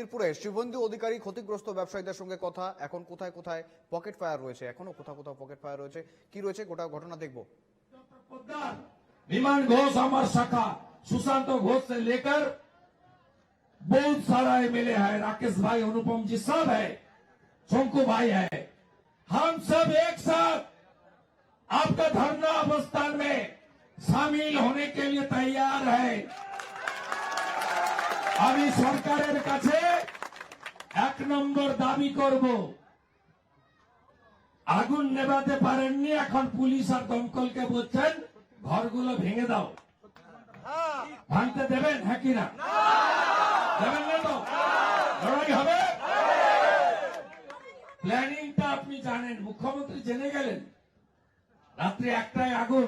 খিদিরপুরে শিবন্দী অধিকারী ক্ষতিগ্রস্ত ব্যবসায়ীদের সঙ্গে কথা এখন কোথায় কোথায় পকেট ফায়ার রয়েছে এখনো কোথাও কোথাও পকেট ফায়ার রয়েছে কি রয়েছে গোটা ঘটনা দেখবো पोद्दार, विमान घोष अमर शाखा सुशांत घोष से लेकर बहुत सारा एमएलए है राकेश भाई अनुपम जी सब है शंकु भाई है हम सब एक साथ आपका धरना अवस्थान में शामिल होने के लिए तैयार है আমি সরকারের কাছে এক নম্বর দাবি করব। আগুন নেভাতে পারেননি, এখন পুলিশ আর দমকলকে বলছেন, ঘরগুলো ভেঙে দাও। ভাঙতে দেবেন হ্যাঁ কি না? দেবেন না তো? লড়াই হবে? প্ল্যানিংটা আপনি জানেন, মুখ্যমন্ত্রী জেনে গেলেন। রাত্রি একটায় আগুন।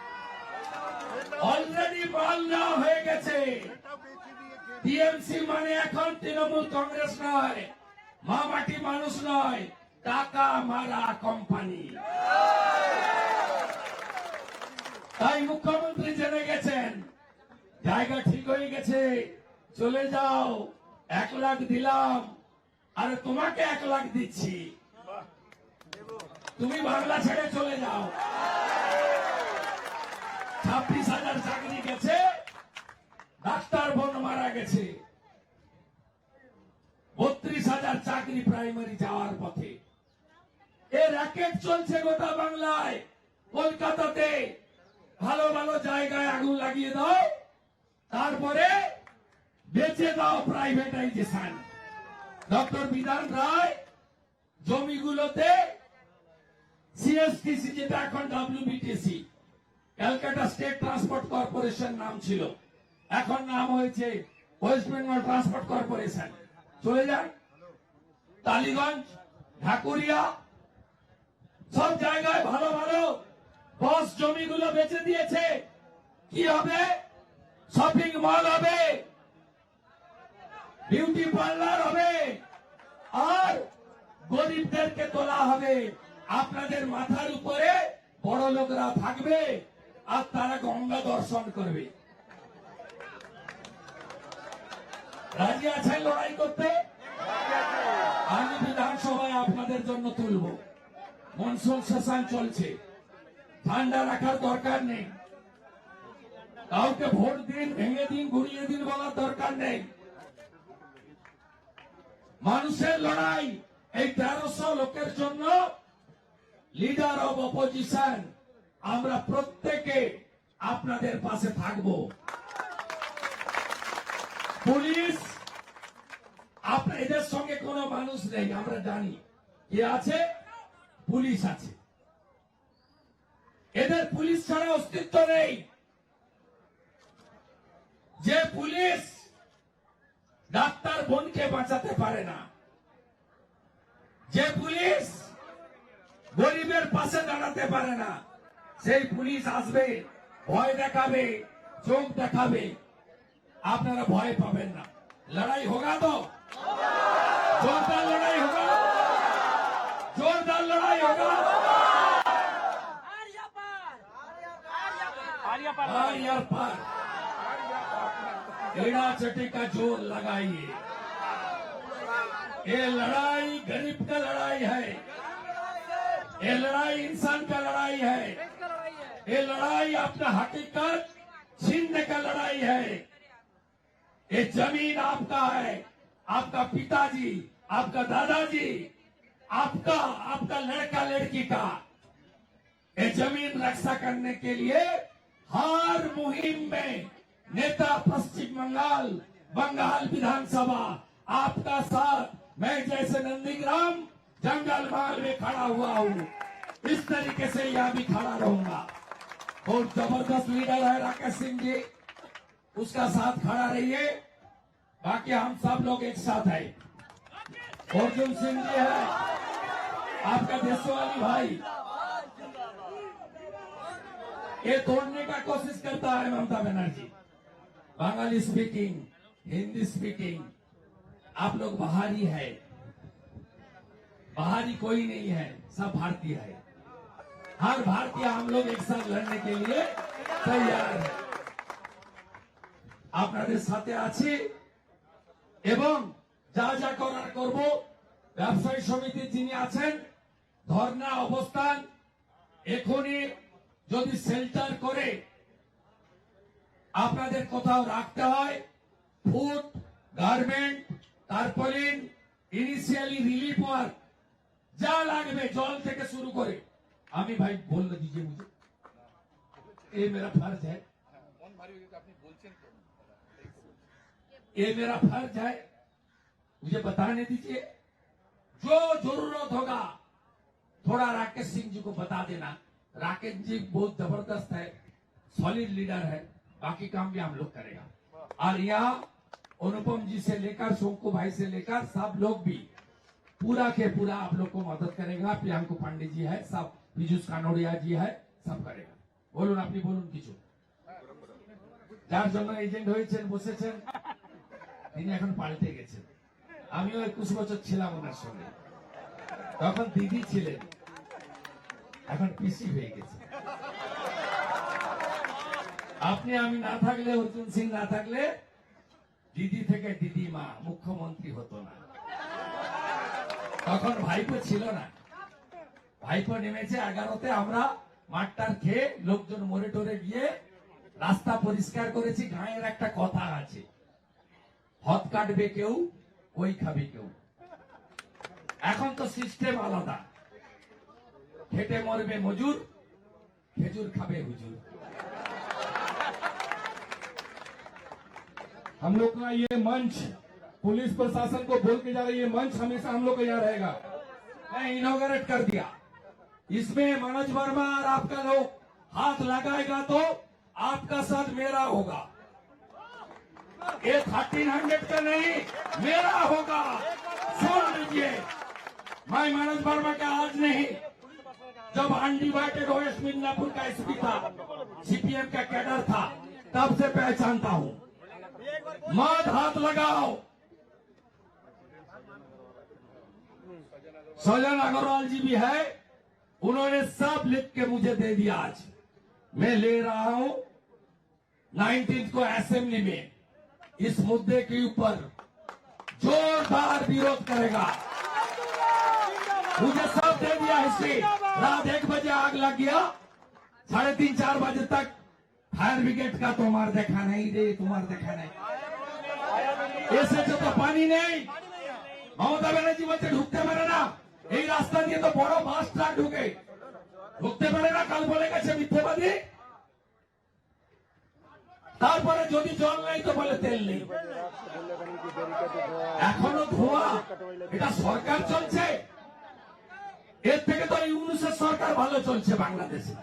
অলরেডি মাল নেওয়া হয়ে গেছে। টিএমসি মানে এখন তৃণমূল কংগ্রেস নয়, মামাটি মানুষ নয়, টাকা মারা কোম্পানি তাই মুখ্যমন্ত্রী জেনে গেছেন, জায়গা ঠিক হয়ে গেছে, চলে যাও, এক লাখ দিলাম, আরে তোমাকে এক লাখ দিচ্ছি। তুমি বাংলা ছেড়ে চলে যাও। ছাব্বিশ হাজার চাকরি গেছে, ডাক্তার বোন মারা গেছে। বত্রিশ হাজার চাকরি প্রাইমারি যাওয়ার পথে। এ র্যাকেট চলছে গোটা বাংলায়। কলকাতাতে ভালো ভালো জায়গায় আগুন লাগিয়ে দাও, তারপরে বেচে দাও প্রাইভেটাইজেশন ডক্টর বিধান রায় জমিগুলোতে সিএসটিসি যেটা এখন WBTC Calcutta state transport corporation নাম ছিল। এখন নাম হয়েছে ওয়েস্ট বেঙ্গল ট্রান্সপোর্ট কর্পোরেশন। চলে যান। টালিগঞ্জ, ঢাকুরিয়া, সব জায়গায় ভালো ভালো বস জমিগুলো বেচে দিয়েছে। কি হবে? শপিং মল হবে। বিউটি পার্লার হবে। আর গরিবদেরকে তোলা হবে। আপনাদের মাথার উপরে বড় লোকরা থাকবে। আর তারা গঙ্গা দর্শন করবে। রাজি আছেন লড়াই করতে? আমি বিধানসভায় আপনাদের জন্য তুলব। মনসুন সেশন চলছে। ঠান্ডা রাখার দরকার নেই। কাউকে ভোট দিন, ভেঙে দিন ঘুরিয়ে দিন বলার দরকার নেই। মানুষের লড়াই এই তেরোশো লোকের জন্য লিডার অব অপোজিশন আমরা প্রত্যেকে আপনাদের পাশে থাকব। পুলিশ এদের সঙ্গে কোনো মানুষ নেই, আমরা জানি। কে আছে? পুলিশ আছে। এদের পুলিশ ছাড়া অস্তিত্ব নেই। যে পুলিশ ডাক্তার বোনকে বাঁচাতে পারে না, যে পুলিশ গরিবের পাশে দাঁড়াতে পারে না সেই পুলিশ আসবে ভয় দেখাবে চোখ দেখাবে আপনারা ভয় পাবেন না লড়াই হোগা তো জোরদার লড়াই হোগা জোরদার লড়াই হোগা आर्या पार आर्या पार हाँ यार पार एड़ा चटे का जोर लगाइए ये लड़ाई गरीब का लड़ाई है ये लड़ाई इंसान का लड़ाई है ये लड़ाई अपना हकीकत छीनने का लड़ाई है। ये ज़मीन आपका है। आपका पिताजी, आपका दादाजी, आपका आपका लड़का लड़की का। ये ज़मीन रक्षा करने के लिए हर मुहिम में नेता पश्चिम बंगाल बंगाल विधानसभा, आपका साथ। मैं जैसे नंदीग्राम, जंगल माल में खड़ा हुआ हूँ। इस तरीके से यह भी खड़ा रहूँगा। बहुत ज़बरदस्त लीडर है राकेश सिंह जी। उसका साथ खड़ा रहिए। बाकी हम सब लोग एक साथ है अर्जुन सिंह जी है। आपका देशवाली भाई। ये तोड़ने का कोशिश करता है ममता बनर्जी। बंगाली स्पीकिंग हिंदी स्पीकिंग आप लोग बाहरी है। बाहरी कोई नहीं है, सब भारतीय है। हर भारतीय हम लोग एक साथ लड़ने के लिए तैयार है আপনাদের সাথে আছি এবং যা যা করার করব ব্যবসায়ী সমিতির যিনি আছেন ধর্ণা অবস্থান এখনই যদি শেল্টার করে আপনাদের কোথাও রাখতে হয় food garment tarpaulin initially relief work যা লাগবে জল থেকে শুরু করে आमी भाई, बोल दीजिए मुझे। ये मेरा फ़र्ज़ है। ये मेरा फ़र्ज़ है। मुझे बताने दीजिए। जो ज़रूरत होगा, थोड़ा राकेश सिंह जी को बता देना। राकेश जी बहुत ज़बरदस्त है सॉलिड लीडर है। बाकी काम भी हम लोग करेगा। और यहाँ अनुपम जी से लेकर सोंकू भाई से लेकर, सब लोग भी पूरा के पूरा आप लोग को मदद करेगा। प्रियंकू पांडे जी है, सब। পীযুষ কানোরিয়া জি হ্যায়, সব করে বলুন, আপনি বলুন কিছু। যার জন্য এজেন্ট হয়েছেন, বসেছেন, তিনি এখন পাল্টে গেছেন। আমিও একুশ বছর ছিলাম ওনার সঙ্গে। তখন দিদি ছিলেন। এখন পিসি হয়ে গেছে। আপনি আমি না থাকলে, অর্জুন সিং না থাকলে, দিদি থেকে দিদিমা, মুখ্যমন্ত্রী হতো না। তখন ভাইপো ছিল না। ভাইপো নেমেছে এগারোতে আমরা মাঠটার খেয়ে লোকজন মরে টরে গিয়ে রাস্তা পরিষ্কার করেছি গাঁয়ের একটা কথা আছে হত কাটবে কেউ ওই খাবে কেউ এখন তো সিস্টেম আলাদা খেটে মরবে মজুর খেজুর খাবে হুজুর हम लोग का ये मंच पुलिस प्रशासन को बोल के जा रही है मंच हमेशा हम लोग का यहाँ रहेगा मैं इनोग्रेट कर दिया इसमें मनोज वर्मा और आपका लोग हाथ लगाएगा तो आपका साथ मेरा होगा। ये थर्टीन हंड्रेड का नहीं, मेरा होगा। सुन लीजिए, मैं मनोज वर्मा का आज नहीं, जब अनडिवाइडेड ओएस मिदनापुर का एसपी था सीपीएम का कैडर था, तब से पहचानता हूँ। मत हाथ लगाओ। सजन अग्रवाल जी भी है उन्होंने सब लिख के मुझे दे दिया आज। मैं ले रहा हूँ नाइनटीन को असेंबली में। इस मुद्दे के ऊपर जोरदार विरोध करेगा। मुझे सब दे दिया हिस्ट्री। रात एक बजे आग लग गया। साढ़े तीन, चार बजे तक फायर ब्रिगेड का तुम्हारा देखा नहीं रे, तुम्हारे देखा नहीं। ऐसे तो, तो पानी नहीं। ममता बनर्जी बच्चे ढूंढते मरे ना। এই রাস্তা দিয়ে তো বড় বাস ট্রাক ঢুকে। ঢুকতে পারে না, কাল বলে গেছে মিথ্যেবাদী। তারপরে যদি জল নেই তো বলে তেল নেই। এখনও ধোয়া, এটা সরকার চলছে। এর থেকে তো ইউনুসের সরকার ভালো চলছে বাংলাদেশে।